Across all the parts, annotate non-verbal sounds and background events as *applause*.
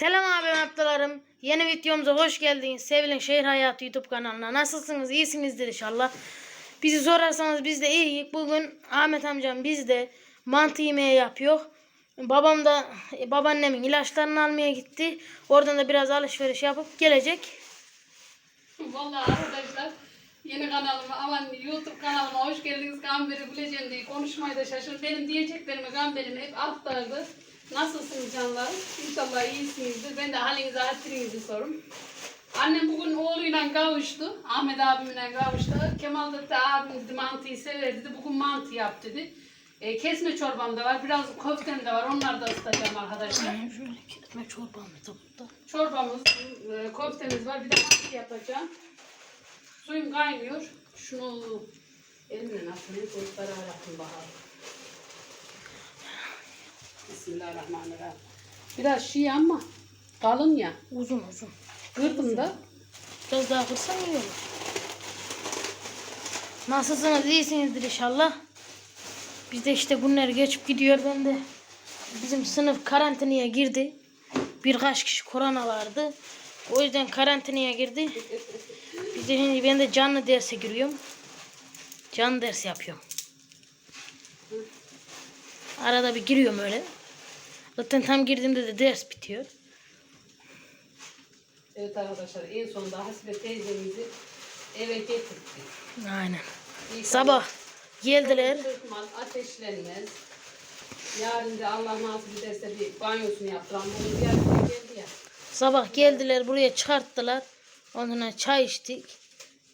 Selam abim ablalarım. Yeni videomuza hoş geldiniz. Sevilen Şehir Hayatı YouTube kanalına. Nasılsınız? İyisinizdir inşallah. Bizi sorarsanız biz de iyiyiz. Bugün Ahmet amcam biz de mantı yemeği yapıyor. Babam da e, babaannemin ilaçlarını almaya gitti. Oradan da biraz alışveriş yapıp gelecek. Vallahi arkadaşlar yeni kanalıma aman YouTube kanalıma hoş geldiniz. Gamber'i bileceğim diye konuşmayı da şaşırdım. Benim diyeceklerimi Gamber'im hep aktardı. Nasılsınız canlar? İnşallah iyisinizdir. Ben de halinizi hatırınızı sorum. Annem bugün oğluyla kavuştu. Ahmet abimle kavuştu. Kemal dedi abim dedi mantıyı sever dedi. Bugün mantı yap dedi. E, kesme çorbam da var. Biraz köftem de var. Onları da ısıtacağım arkadaşlar. Şöyle ketme çorbamı da burada. Çorbamız, e, köftemiz var. Bir de mantı yapacağım. Suyum kaynıyor. Şunu elimle atayım. Çocuklara yapın bakalım. Bismillahirrahmanirrahim. Biraz şey ama kalın ya. Uzun uzun. Kırdım da. Biraz daha kırsan iyi olur. Nasılsınız? İyisinizdir inşallah. Biz de işte günler geçip gidiyor. Ben de bizim sınıf karantinaya girdi. Birkaç kişi korona vardı. O yüzden karantinaya girdi. Biz de şimdi ben de canlı derse giriyorum. Canlı ders yapıyorum. Arada bir giriyorum öyle. Zaten tam girdiğimde de ders bitiyor. Evet arkadaşlar en sonunda Hasibe teyzemizi eve getirdik. Aynen. İyi Sabah geldiler. Sırtmaz, ateşlenmez. Yarın da Allah nasip ederse bir banyosunu yaptıran bunu geldi ya. Sabah geldiler buraya çıkarttılar. Ondan çay içtik.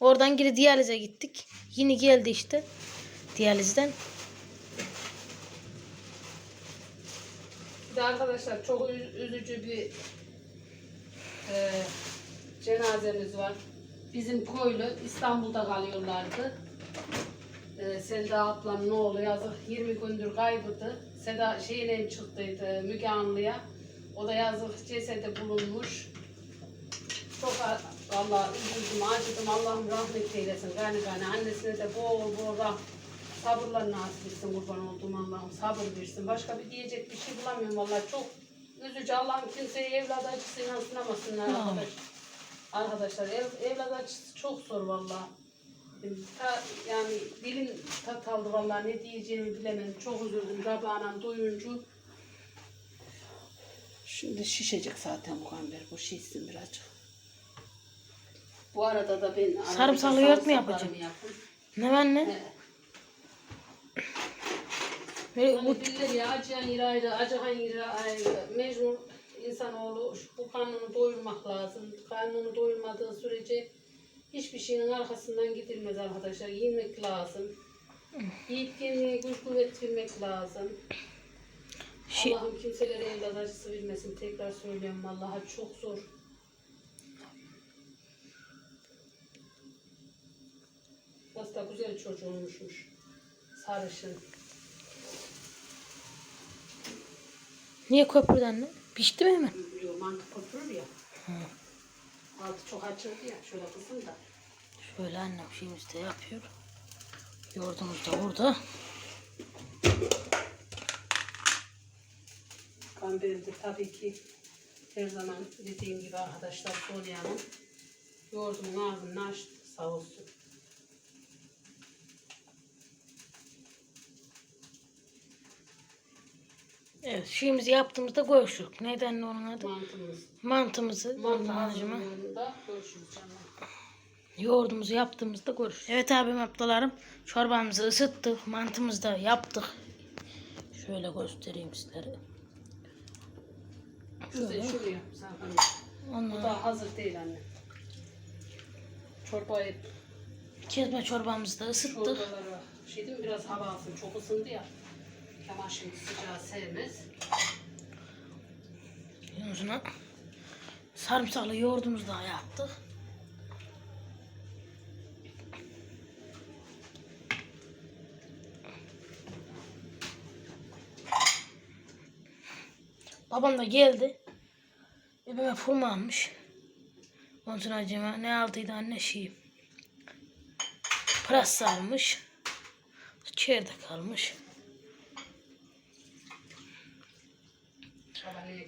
Oradan geri diyalize gittik. Yine geldi işte diyalizden. Bir de arkadaşlar çok üz- üzücü bir e, cenazemiz var. Bizim köylü İstanbul'da kalıyorlardı. E, Selda ablam ne oldu yazık 20 gündür kayboldu. Seda şeyine çıktıydı Müge Anlı'ya. O da yazık cesedi bulunmuş. Çok a- vallahi üzüldüm, acıdım. Allah'ım rahmet eylesin. Gani gani annesine de bol bol rah sabırlar nasip etsin kurban olduğum Allah'ım sabır versin. Başka bir diyecek bir şey bulamıyorum vallahi çok üzücü. Allah'ım kimseyi evlat acısıyla sınamasınlar arkadaş. Arkadaşlar ev, evlat acısı çok zor vallahi. Ta, yani dilim tat aldı vallahi ne diyeceğimi bilemedim. Çok üzüldüm Raba'nın duyuncu. Şimdi şişecek zaten bu kamber. Bu şişsin birazcık. Bu arada da ben Sarımsaklı yoğurt mu sarımsaklarımı yaptım. Ne var ne? Evet. Hani bu bilir ya acıyan yeri ayrı, acıhan yeri ayrı. Mecbur insanoğlu şu- bu karnını doyurmak lazım. Karnını doyurmadığı sürece hiçbir şeyin arkasından gidilmez arkadaşlar. Yemek lazım. Yiyip kendine güç kuvvet vermek lazım. şey, Allah'ım kimselere evlat acısı vermesin. Tekrar söylüyorum vallahi çok zor. Da güzel çocuğunmuşmuş. Sarışın. niye köprüden ne? Pişti mi hemen? Yo, mantı koturur ya. Altı çok açıldı ya. Şöyle kızın da. Şöyle annem şeyimizi de yapıyor. Yoğurdumuz da burada. Kamber'de tabii ki her zaman dediğim gibi arkadaşlar Solya'nın yoğurdumun ağzını açtı sağ olsun. Evet şeyimizi yaptığımızda görüşürük. Neyden onun adı? Mantımız. Mantımızı. Mantı görüşürüz canım. Yoğurdumuzu yaptığımızda görürüz. Evet abim ablalarım çorbamızı ısıttık. Mantımızı da yaptık. Şöyle göstereyim sizlere. Şuraya şuraya sakın. Bu Ondan da hazır değil anne. Çorbayı kesme çorbamızı da ısıttık. çorbaları şey değil mi biraz hava alsın çok ısındı ya. Kemal şimdi sıcağı sevmez. Sonra sarımsaklı yoğurdumuzu da yaptık. Babam da geldi. Ebeme forma almış. Ondan sonra acaba ne aldıydı anne şey. Pırasa almış. Çerde kalmış.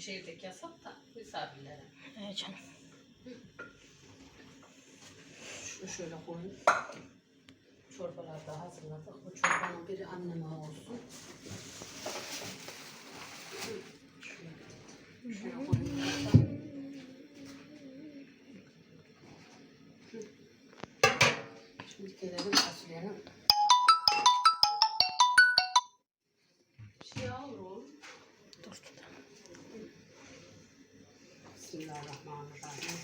Çeyrek yasak da misafirlere. Evet canım. Şunu şöyle koyun. Çorbalar da hazırladık. Bu çorbanın biri anneme olsun. Şöyle koyun. Şimdi gelelim fasulyenin. Bismillahirrahmanirrahim.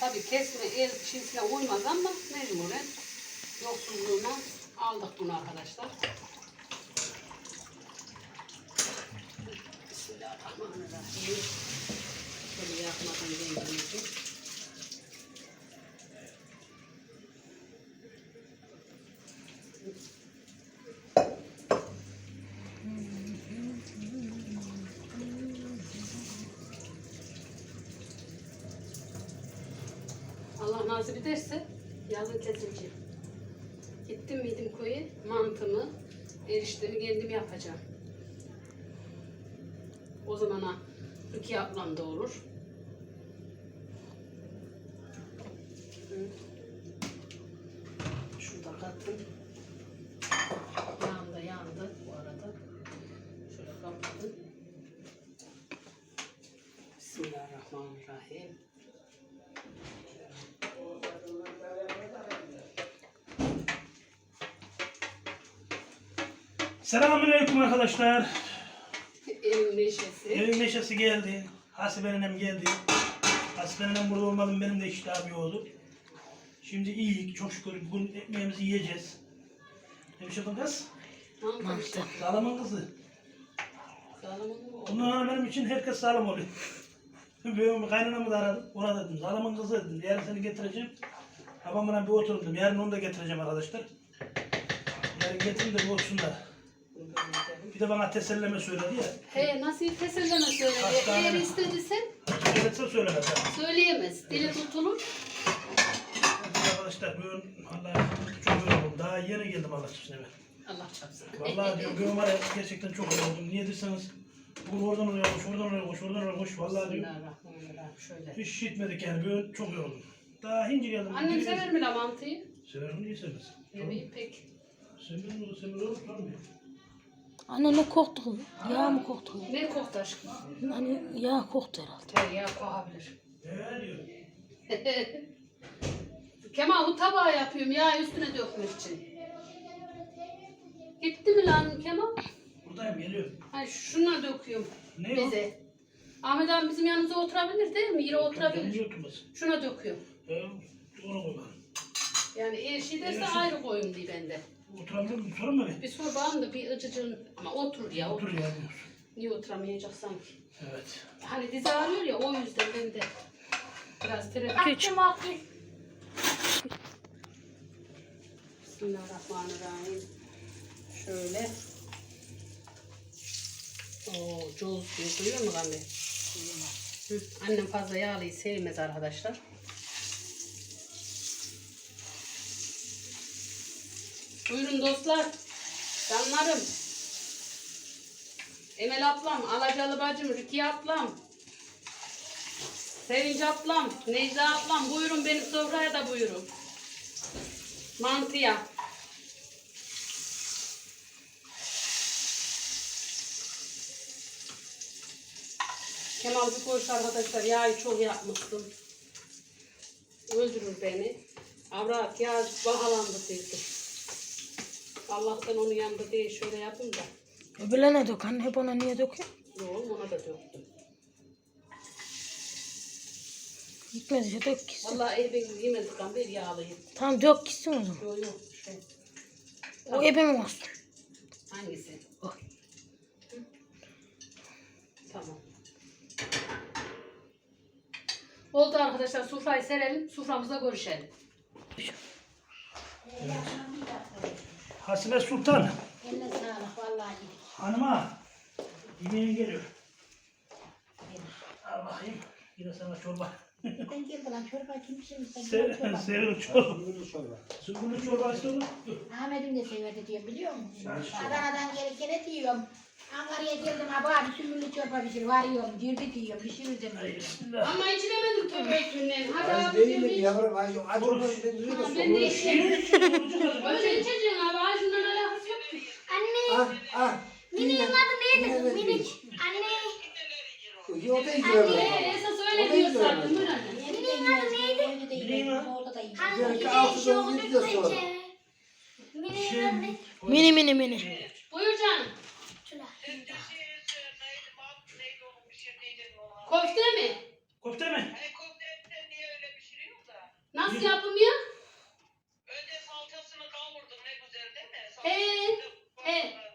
Tabii kesme el çizgisine uymaz ama mecburen yoksulluğuna aldık bunu arkadaşlar. Bismillahirrahmanirrahim. Şöyle yakmadan rengimizi. Nasip ederse yazın kesileceğim. Gittim miydim koyu mantımı, eriştemi kendim yapacağım. O zamana iki ablam da olur. Şurada kattım. Yağım yandı bu arada. Şöyle kapattım. Bismillahirrahmanirrahim. Selamünaleyküm arkadaşlar. Evin neşesi. Evin neşesi geldi. Hasibe nenem geldi. Hasibe nenem burada olmadım benim de iştahım oldu. Şimdi iyiyiz çok şükür bugün ekmeğimizi yiyeceğiz. Ne bir şey kız? Mantı. işte. Sağlamın kızı. Sağlamın mı oldu? Bundan sonra benim için herkes sağlam oluyor. *laughs* Benim kaynanamı da aradım. Ona dedim sağlamın kızı dedim. Yarın seni getireceğim. Babamla bir oturun dedim. Yarın onu da getireceğim arkadaşlar. Yarın getirin de. Bir de bana teselleme söyledi ya. He nasıl teselleme söyledi. Hastane. Eğer istediysen Söyletse söylemez. ha. söyleyemez. Dili tutulur. Arkadaşlar bugün vallahi çok yoruldum. Daha yeni geldim Allah aşkına ben. Allah çarpsın. Vallahi diyorum bugün var ya gerçekten çok yoruldum. Niye derseniz bugün oradan oraya koş, oradan oraya koş, oradan oraya koş. Vallahi diyorum Bismillahirrahmanirrahim. Şöyle. hiç etmedik yani. Bugün çok yoruldum. Daha hinci geldim. Annem sever mi la mantıyı? Sever mi? Niye sevmez? Ne bileyim pek. Sever mi? Sever mu? Sormuyor. Anne ne koktu? Yağ mı koktu? Ne koktu aşkım? Hani yağ koktu herhalde. He ya kokabilir. *laughs* Kemal bu tabağı yapıyorum ya üstüne dökmek için. Gitti mi lan Kemal? Buradayım geliyorum. Ay şuna döküyorum Ne o? bize. Ahmet abi bizim yanımıza oturabilir değil mi? Yere oturabilir. Kendini oturmasın. Şuna döküyorum. He, onu koy bakalım. Yani eğer şey derse ayrı koyun diye bende. Oturabilir miyim? Sorun mu? Bir sor bana da bir ıcıcın ama otur ya otur. Otur ya diyor. Niye oturamayacak sanki? Evet. Hani dizi ağrıyor ya o yüzden ben de biraz terapi. Küçük. Bismillahirrahmanirrahim. Şöyle. Oo, coz diyor. Duyuyor musun anne? Hı, Annem fazla yağlıyı sevmez arkadaşlar. Buyurun dostlar. Canlarım. Emel ablam, Alacalı bacım, Rukiye ablam. Sevinç ablam, Necla ablam buyurun benim sofraya da buyurun. Mantıya. Kemal bir koş arkadaşlar yağı çok yapmıştım. Öldürür beni. Avrat yağ bahalandı dedi. Allah'tan onun yanında değil şöyle yapın da. Öbürlerine dök anne. Hep ona niye döküyor? Yok ona da döktüm. Gitmediyse dök gitsin. Vallahi evin yemedik ama bir yağlıyım. Tamam dök gitsin o zaman. Yok yok şey. O ebem olsun. Hangisi? O. Tamam. Oldu arkadaşlar sofrayı serelim. Soframızda görüşelim. Hasibe Sultan. Eline sağlık vallahi. Hanıma. Yemeğin geliyor. Al bakayım. Yine sana çorba. Ben geldi lan çorba kim pişirmiş? Ben Se çorba. *laughs* Seviyorum çorba. Sümbülü çorba istiyorum. Ahmet'im de severdi diyor biliyor musun? Sen Adana'dan gelirken diyorum. Ankara'ya geldim abi abi sümüllü çorba pişir. Varıyorum. Girdi diyorum. Pişireceğim. Bismillah. Ama içilemedim tövbe ettiğinden. Hadi Az abi değil diyorum, mi iç. yavrum? Ay, acı Oruç. olmaz. Ben de Ha. Ben de içeyim. Yürü, yürü. Öyle içeceksin abi. Ay şundan alakası yok ki. Ah, ah. Minik'in adı neydi? Minik. Anne, O da iyi Ee, esas öyle diyor zaten. Buyur anne. Evde adı neydi? Evde de yiyorum. Orada da yiyorum. hani Belki de altı dolu yedi de sonra. bence. Mini adı ne? Mini mini mini. Köfte mi? Köfte mi? Nasıl yapılıyor? Önce salçasını kavurdun ne güzel değil mi? He, Salçasını he. kavurdun.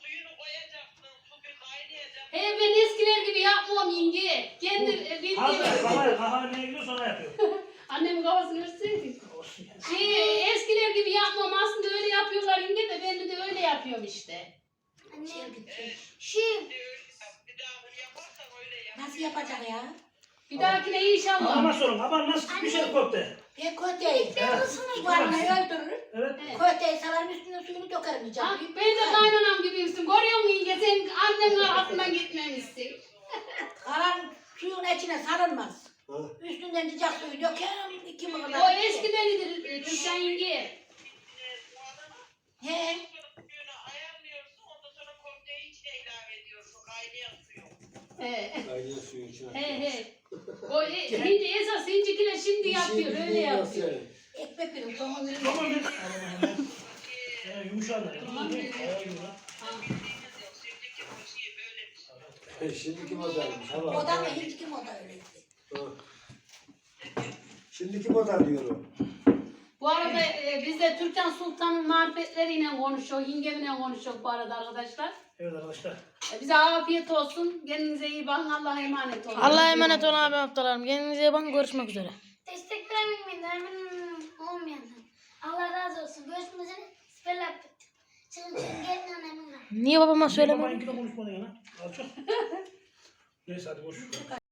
Suyunu koyacaksın, su bir kaynayacak. He ben eskiler gibi yapmam yenge. Kendi e, bildiğim. Hazır. Kahve, kahve neye gidiyor sonra yapıyor. *laughs* Annemin kafasını yani. Şey, eskiler gibi yapmam aslında öyle yapıyorlar yenge de ben de öyle yapıyorum işte. Anne, Şey, Nasıl yapacak ya? Bir dahakine inşallah. Ama sorun. Ama nasıl bir şey köfte? Ben köteyim. Varını öldürür. Evet. Köteyi salarım üstüne suyunu dökerim Ha, diyeceğim. ben de kaynanam gibiymişsin. Görüyor musun yenge sen annenin arkasından gitmemişsin. *laughs* Karan suyun içine sarılmaz. Üstünden sıcak suyu dökerim. iki mi kadar? O eskiden idir e, Türkan yenge. He. Suyunu ayarlıyorsun, ondan sonra köfteyi içine ilave ediyorsun. Kaynayan suyu. He. Kaynayan suyun içine. He he. O e, hindi esas hincikine şimdi yapıyor öyle yapıyor. Ekmek verin. Soğan verin. Tamam bir. Ya yumuşar da. Ayağı yumuşar. Şimdiki bu şey böyle bir şey. He, Şimdiki modelmiş. Ha bak. O da hiç kim o da öyleydi. Şimdiki model diyorum. Bu arada e, biz de Türkan Sultan'ın marifetleriyle konuşuyor, yengemle konuşuyor bu arada arkadaşlar. Evet arkadaşlar. E, bize afiyet olsun. Kendinize iyi bakın. Allah'a emanet olun. Allah'a emanet olun abi haftalarım. Kendinize iyi bakın. Görüşmek üzere. destek vermeyin benden olmayandan. Allah razı olsun. Görüşmek üzere. Siperler bitti. Çıkın çıkın gelin annemin. Niye babama söylemedin? ikide konuşmadın ya lan. Alçak. *laughs* Neyse hadi boş. ver.